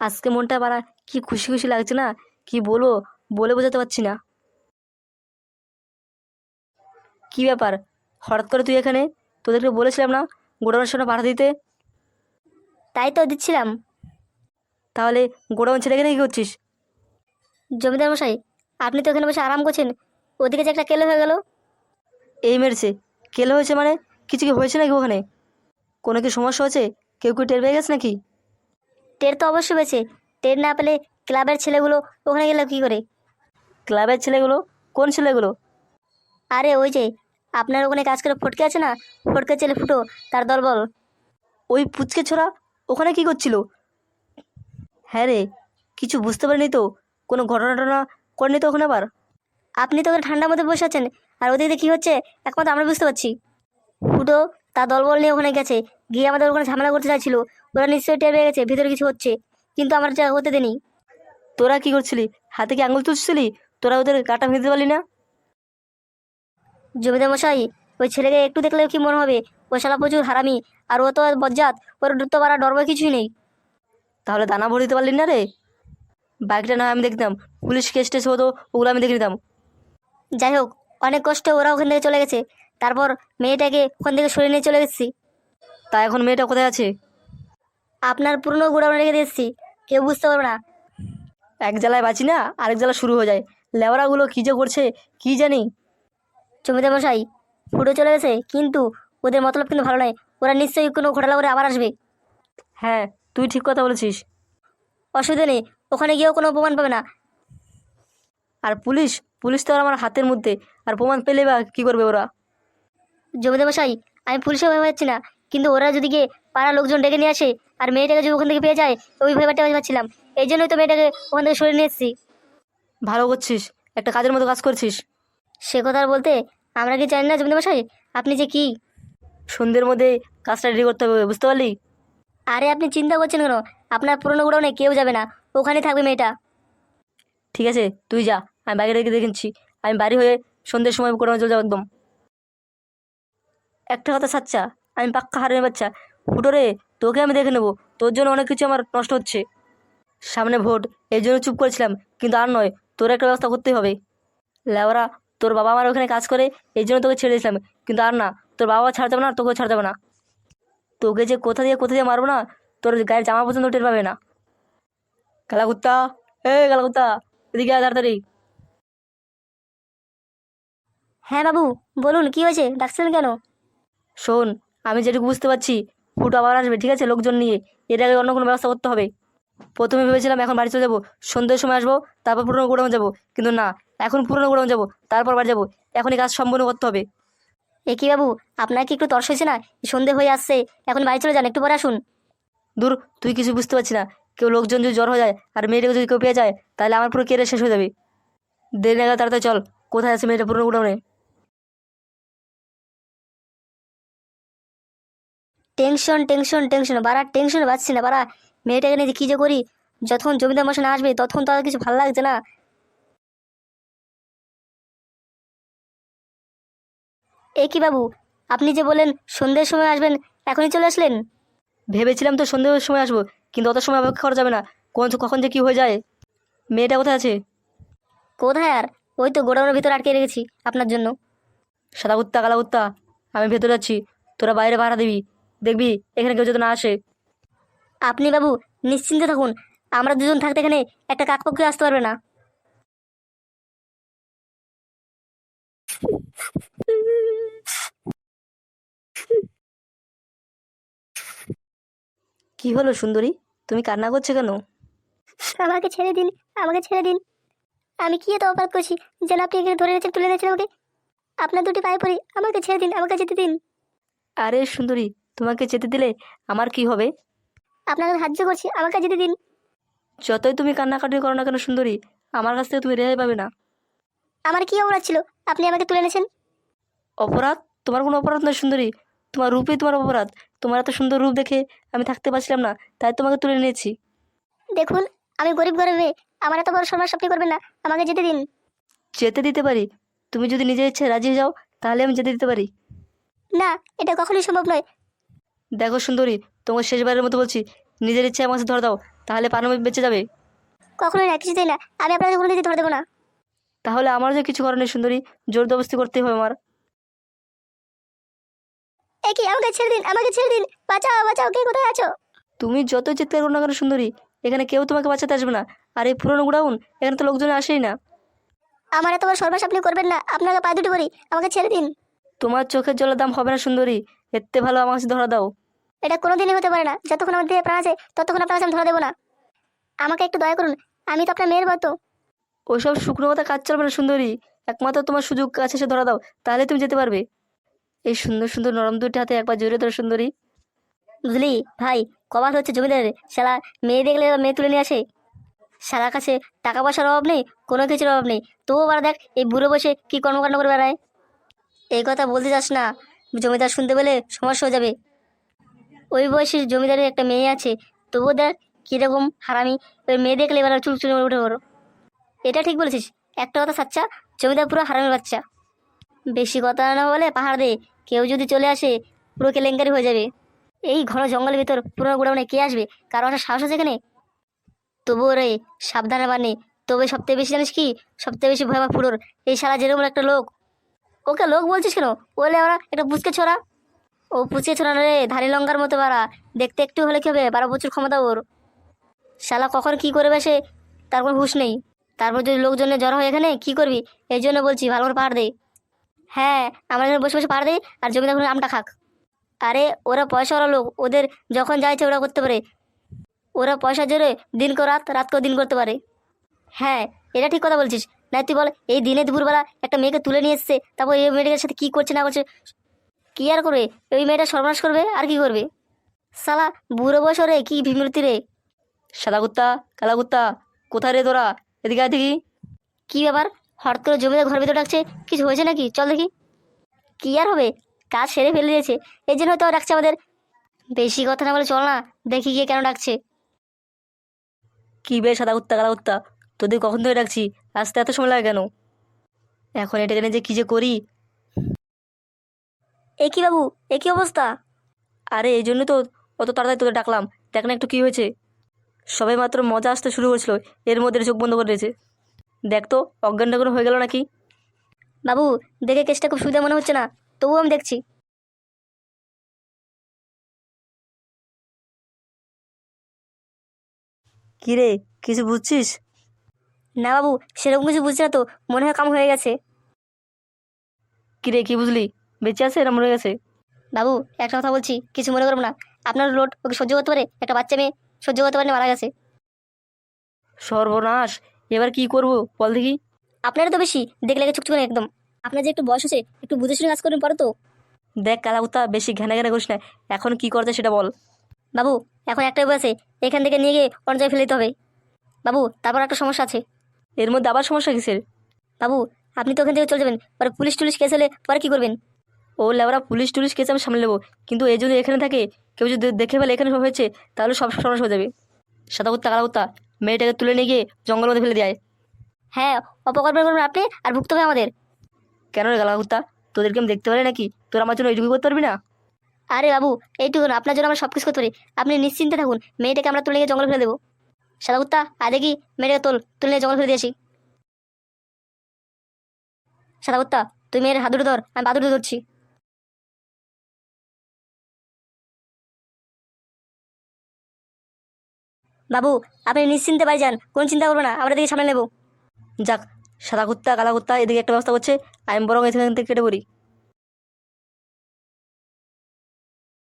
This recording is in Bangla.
আজকে মনটা বাড়া কি খুশি খুশি লাগছে না? কি বলব? বলে বোঝাতে পারছি না। কি ব্যাপার? হঠাৎ করে তুই এখানে? তোদেরকে বলেছিলাম না গোডাউনের সামনে পাঠা দিতে? তাই তো দিচ্ছিলাম। তাহলে গোডাউন ছেড়ে এখানে কী করছিস? জমিদার মশাই আপনি তো এখানে বসে আরাম করছেন। ওদিকে যে একটা কেলে হয়ে গেল। এই মেরেছে। কেলো হয়েছে মানে? কিছু কি হয়েছে নাকি ওখানে? কোনো কি সমস্যা হয়েছে? কেউ কেউ টের পেয়ে গেছে নাকি? টের তো অবশ্যই পেয়েছে। টের না পেলে ক্লাবের ছেলেগুলো ওখানে গেলে কী করে? ক্লাবের ছেলেগুলো? কোন ছেলেগুলো? আরে ওই যে আপনার ওখানে কাজ করে ফটকে আছে না? ফটকে ছেলে ফুটো তার দলবল ওই পুচকে ছোড়া ওখানে কি করছিল? হ্যাঁ রে কিছু বুঝতে পারিনি তো কোনো ঘটনা টটনা করেনি তো ওখানে আবার? আপনি তো ওখানে ঠান্ডার মধ্যে বসে আছেন আর ওদিকে কী হচ্ছে একমাত্র আমরা বুঝতে পারছি। ফুটো তার দলবল নিয়ে ওখানে গেছে গিয়ে আমাদের ওখানে ঝামেলা করতে চাইছিল। ওরা নিশ্চয়ই টের পেয়ে গেছে ভিতরে কিছু হচ্ছে। কিন্তু আমরা যা হতে দেনি তোরা কি করছিলি? হাতে কি আঙুল তুলছিলি? তোরা ওদের কাটা ভেঙে পারলি না? জমিদার মশাই ওই ছেলেকে একটু দেখলেও কি মনে হবে? ও শালা প্রচুর হারামি আর ও তো বজ্জাত ওর তো পারা ডরবে কিছুই নেই। তাহলে দানা ভরে দিতে পারলি না রে? বাইকটা না হয় আমি দেখতাম। পুলিশ কেস টেস হতো ওগুলো আমি দেখে নিতাম। যাই হোক অনেক কষ্টে ওরা ওখান থেকে চলে গেছে। তারপর মেয়েটাকে ওখান থেকে সরিয়ে নিয়ে চলে গেছি তা এখন মেয়েটা কোথায় আছে? আপনার পুরনো গোডাউনে রেখে দিয়েছি কেউ বুঝতে পারবে না। এক জ্বালায় বাঁচি না আরেক জ্বালা শুরু হয়ে যায়। লেবরাগুলো কী যে করছে কি জানি? জমিদার মশাই ফুটো চলে গেছে কিন্তু ওদের মতলব কিন্তু ভালো নয় ওরা নিশ্চয়ই কোনো ঘোটালা করে আবার আসবে। হ্যাঁ তুই ঠিক কথা বলেছিস। অসুবিধা নেই ওখানে গিয়েও কোনো প্রমাণ পাবে না। আর পুলিশ? পুলিশ তো আর আমার হাতের মধ্যে। আর প্রমাণ পেলে বা কী করবে ওরা? জমিদার মশাই আমি পুলিশে ভয় পাচ্ছি না। কিন্তু ওরা যদি গিয়ে পাড়ার লোকজন ডেকে নিয়ে আসে আর মেয়েটাকে যদি ওখান থেকে পেয়ে যায় ওই ভয় পাচ্ছিলাম এই জন্যই তো মেয়েটাকে ওখান থেকে সরিয়ে নিয়ে এসেছি। ভালো করছিস একটা কাজের মতো কাজ করছিস। সে কথা আর বলতে আমরা কি জানি না জমিদার মশাই? আপনি যে কি? সন্ধ্যের মধ্যে কাজটা রেডি করতে হবে বুঝতে পারলি? আরে আপনি চিন্তা করছেন কেন? আপনার পুরনো গোডাউনে কেউ যাবে না ওখানেই থাকবে মেয়েটা। ঠিক আছে তুই যা আমি বাইরে রেখে দেখেছি আমি বাড়ি হয়ে সন্ধ্যের সময় করে চলে যাব একদম। একটা কথা সাচ্চা আমি পাক্কা হারিয়ে বাচ্চা। ফুটো রে তোকে আমি দেখে নেব। তোর জন্য অনেক কিছু আমার নষ্ট হচ্ছে। সামনে ভোট এই জন্য চুপ করেছিলাম কিন্তু আর নয় তোর একটা ব্যবস্থা করতেই হবে। লেওরা তোর বাবা আমার ওখানে কাজ করে এই জন্য তোকে ছেড়ে দিয়েছিলাম কিন্তু আর না তোর বাবা ছাড় যাবে না আর তোকেও ছাড় যাবে না। তোকে যে কোথা দিয়ে কোথা দিয়ে মারবো না তোর গায়ের জামা পর্যন্ত টের পাবে না। কালাকুত্তা এ কালাকুত্তা এদিকে আয় তাড়াতাড়ি। হ্যাঁ বাবু বলুন কি হয়েছে? ডাকছিলেন কেন? শোন আমি যেটুকু বুঝতে পারছি ফুটো আবার আসবে ঠিক আছে? লোকজন নিয়ে। এর আগে অন্য কোনো ব্যবস্থা করতে হবে। প্রথমে ভেবেছিলাম এখন বাড়ি চলে যাব সন্ধ্যের সময় আসব তারপর পুরনো গোডাউন যাব। কিন্তু না এখন পুরনো গোডাউন যাব তারপর বাড়ি যাব। এখনই কাজ সম্পূর্ণ করতে হবে। এ কি বাবু আপনার কি একটু তর্স হয়েছে না? সন্ধে হয়ে আসছে এখন বাড়ি চলে যান একটু পরে আসুন। দূর তুই কিছু বুঝতে পারছি না। কেউ লোকজন যদি জ্বর হয়ে যায় আর মেয়েটাকে যদি কেউ পেয়ে যায় তাহলে আমার পুরো কেরিয়ার শেষ হয়ে যাবে। দেরি নাগাদ তাড়াতাড়ি চল কোথায় আছে মেয়েটা পুরনো গোডাউনে? Tension tension tension. বাড়া টেনশন পাচ্ছি না বাড়া। মেয়েটাকে নিয়ে যে কী যে করি যখন জমিদার মশাই না আসবে তখন তো আর কিছু ভালো লাগছে না। এ কি বাবু আপনি যে বলেন সন্ধ্যের সময় আসবেন এখনই চলে আসলেন? ভেবেছিলাম তো সন্ধ্যের সময় আসব কিন্তু অত সময় অপেক্ষা করা যাবে না। কোন কখন যে কী হয়ে যায়? মেয়েটা কোথায় আছে? কোথায় আর? ওই তো গোডাউনের ভিতরে আটকে রেখেছি আপনার জন্য। সাদা কুত্তা কালা কুত্তা আমি ভেতরে যাচ্ছি। তোরা বাইরে ভাড়া দিবি। দেখবি এখানে কেউ যদি না আসে। আপনি বাবু নিশ্চিন্তে থাকুন। আমরা দুজন থাকতে এখানে একটা কাকপক্ষে আসতে পারবে না। কি হলো সুন্দরী? তুমি কান্না করছ কেন? আমাকে ছেড়ে দিন আমাকে ছেড়ে দিন। আমি কি এত অপরাধ করছি? যেন আপনি এখানে ধরে রেখেছেন তুলে নিয়েছেন আমাকে। আপনার দুটি পায়ে পড়ি আমাকে ছেড়ে দিন আমাকে যেতে দিন। আরে সুন্দরী তোমাকে যেতে দিলে আমার কি হবে? আপনাকে সাহায্য করছি আমাকে যেতে দিন। যতই তুমি কান্নাকাটি করো না কেন সুন্দরী আমার কাছ থেকে তুমি রেহাই পাবে না। আমার কি অপরাধ ছিল? আপনি আমাকে তুলে এনেছেন? অপরাধ? তোমার কোনো অপরাধ নয় সুন্দরী। তোমার রূপই তোমার অপরাধ। তোমার এত সুন্দর রূপ দেখে আমি থাকতে পারছিলাম না তাই তোমাকে তুলে নিয়েছি দেখুন আমি গরিব মেয়ে। আমার এত বড় সম্মান স্বপ্ন করবেন না। আমাকে যেতে দিন। যেতে দিতে পারি। তুমি যদি নিজের ইচ্ছে রাজি হয়ে যাও তাহলে আমি যেতে দিতে পারি। না এটা কখনোই সম্ভব নয়। দেখো সুন্দরী তোমার শেষবারের মতো বলছি নিজের ইচ্ছে আমার ধরে দাও তাহলে পানু বেঁচে যাবে। কখনোই না কিছুতেই না আমি আপনাদের কোনো দিকে ধরে দেবো না। তাহলে আমারও যে কিছু করার নেই সুন্দরী জোর জবরদস্তি করতেই হবে আমার। এ কি আমাকে ছেড়ে দিন আমাকে ছেড়ে দিন বাঁচাও বাঁচাও কে কোথায় আছো? তুমি যত চিৎকার করো না কেন সুন্দরী এখানে কেউ তোমাকে বাঁচাতে আসবে না আর এই পুরনো গুড়াউন এখানে তো লোকজন আসেই না। আমার এত বড় সর্বাস আপনি করবেন না আপনাকে পায়ে দুটো করি আমাকে ছেড়ে দিন। তোমার চোখের জলের দাম হবে না সুন্দরী এতে ভালো আমার কাছে ধরা দাও। এটা কোনোদিনই হতে পারে না। যতক্ষণ আমার দেহে প্রাণ আছে ততক্ষণ আপনার কাছে আমি ধরা দেবো না। আমাকে একটু দয়া করুন আমি তো আপনার মেয়ের মতো। ওইসব শুকনো কথা কাজ চলবে না সুন্দরী। একমাত্র তোমার সুযোগ কাছে এসে ধরা দাও তাহলে তুমি যেতে পারবে। এই সুন্দর সুন্দর নরম দুটি হাতে একবার জড়িয়ে ধরো সুন্দরী। বুঝলি ভাই কবাস হচ্ছে জমিদারের শালা মেয়ে দেখলে মেয়ে তুলে নিয়ে আসে। শালার কাছে টাকা পয়সার অভাব নেই কোনো কিছুর অভাব নেই। তবুও বারা দেখ এই বুড়ো বসে কি কর্মকাণ্ড করে বেড়ায়। এই কথা বলতে চাস না। জমিদার শুনতে পেলে সমস্যা হয়ে যাবে। ওই বয়সের জমিদারের একটা মেয়ে আছে, তবুও দেখ কীরকম হারামি। ওই মেয়ে দেখলে এবার চুল চুল উঠে পড়ো এটা ঠিক বলেছিস। একটা কথা সাচ্চা, জমিদার পুরো হারামির বাচ্চা। বেশি কথা না বলে পাহাড় দে, কেউ যদি চলে আসে, পুরো কেলেঙ্কারি হয়ে যাবে। এই ঘন জঙ্গলের ভিতর পুরো গোডাউনে কে আসবে? কারও একটা সাহস আছে এখানে? তবুও রে, সাবধানে বানে। তবে সবথেকে বেশি জানিস কি? সবথেকে বেশি ভয় আমার পুরোর এই সারা যেরকম একটা লোক ওকে লোক বলছিস কেন? বলে আমরা একটা পুচকে ছোড়া। ও পুচকে ছোড়া রে, ধানি লঙ্কার মতো বাড়া। দেখতে একটু হলে কি হবে? বারো প্রচুর ক্ষমতা ওর। শালা কখন কি করবে সে? তার কোনো হুঁশ নেই। তারপর যদি লোকজনে জড়ো হয় এখানে, কি করবি? এই জন্য বলছি, ভালো করে পাহাড় দে। হ্যাঁ আমরা এখানে বসে বসে পাহাড় দিই, আর জমিদার আমটা খাক। আরে, ওরা পয়সাওয়ালা লোক। ওদের যখন যা ইচ্ছে ওরা করতে পারে। ওরা পয়সা জোরে দিন কো রাত রাত কো দিন করতে পারে। হ্যাঁ এটা ঠিক কথা বলছিস। না তুই বল এই দিনে দুপুরবেলা একটা মেয়েকে তুলে নিয়ে এসছে তারপর এই মেয়েটার সাথে কী করছে না করছে কী আর করবে? ওই মেয়েটা সর্বনাশ করবে আর কি করবে? সালা বুড়ো বয়স রে কি বিমূর্তি রে। সাদা কুত্তা কালা কুত্তা কোথায় রে তোরা? এদিকে আয় দেখি। কি ব্যাপার? হঠাৎ করে জমিদার ঘর ভিতরে ডাকছে কিছু হয়েছে নাকি? চল দেখি। কি আর হবে? কাজ সেরে ফেলে দিয়েছে এই জন্য হয়তো ডাকছে আমাদের। বেশি কথা না বলে চল না দেখি গিয়ে কেন ডাকছে। কি বে সাদা কুত্তা কালা কুত্তা তোদের কখন ধরে ডাকছি? আসতে এত সময় লাগে কেন? এখন এটা জেনে যে কী যে করি। এ কি বাবু? এ কি অবস্থা? আরে এই জন্য তো অত তাড়াতাড়ি তোকে ডাকলাম। দেখ না একটু কী হয়েছে। সবাই মাত্র মজা আসতে শুরু করেছিল এর মধ্যে চোখ বন্ধ করে দিয়েছে দেখ তো অজ্ঞান টজ্ঞান হয়ে গেল নাকি? বাবু দেখে কেসটা খুব সুবিধা মনে হচ্ছে না। তবুও আমি দেখছি। কী রে কিছু বুঝছিস? না বাবু সেরকম কিছু বুঝছি না তো। মনে হয় কাম হয়ে গেছে। কী রে কী বুঝলি? বেঁচে আছে না মরে গেছে? বাবু একটা কথা বলছি কিছু মনে করব না। আপনার লোড ওকে সহ্য করতে পারে? একটা বাচ্চা মেয়ে সহ্য করতে পারে মারা গেছে। সর্বনাশ। এবার কি করব বল দেখি। আপনারও তো বেশি দেখলে চুকচুকে একদম। আপনার যে একটু বয়স হচ্ছে একটু বুঝে শুনে কাজ করবেন পরে তো। দেখ কালা কুত্তা বেশি ঘ্যানা ঘ্যানা করিস না। এখন কি করতে সেটা বল। বাবু এখন একটাই বয়সে এখান থেকে নিয়ে গিয়ে অন্য জায়গায় ফেলে দিতে হবে। বাবু তারপর একটা সমস্যা আছে। এর মধ্যে আবার সমস্যা কিসের? বাবু আপনি তো ওখান থেকে চলে যাবেন। পরে পুলিশ টুলিশ কেস হলে পরে কী করবেন? ও লেবরা পুলিশ টুলিশ কেস আমি সামলে নেব। কিন্তু এই যদি এখানে থাকে কেউ যদি দেখে ফেলে এখানে হয়েছে তাহলে সব সমস্যা হয়ে যাবে। সাদা কুত্তা কালা কুত্তা মেয়েটাকে তুলে নিয়ে গিয়ে জঙ্গলের মধ্যে ফেলে দেয় হ্যাঁ অপকল্পনা করবেন আপনি আর ভুগতে হবে আমাদের। কেন রে কালা কুত্তা? তোদেরকে আমি দেখতে পারি নাকি? তোর আমার জন্য এইটুকু করতে পারবি না? আরে বাবু এইটুকু আপনার জন্য আমরা সব কিছু করতে পারি। আপনি নিশ্চিন্তে থাকুন মেয়েটাকে আমরা তুলে গিয়ে জঙ্গলে ফেলে দেবো। সাদা কুত্তা আর দেখি মেয়েটাকে তোল তুলে জঙ্গল ফেলে দিয়েছি সাদা কুত্তা, তুই মেয়ের হাত দুটো ধর, আমি পা দুটো ধরছি। বাবু, আপনি নিশ্চিন্তে বাড়ি যান, কোন চিন্তা করব না, আমরা দিকে সামনে নেব। যাক, সাদা কুত্তা, কালা কুত্তা, এদিকে একটা ব্যবস্থা করছে, আমি বরং এখান থেকে কেটে পড়ি।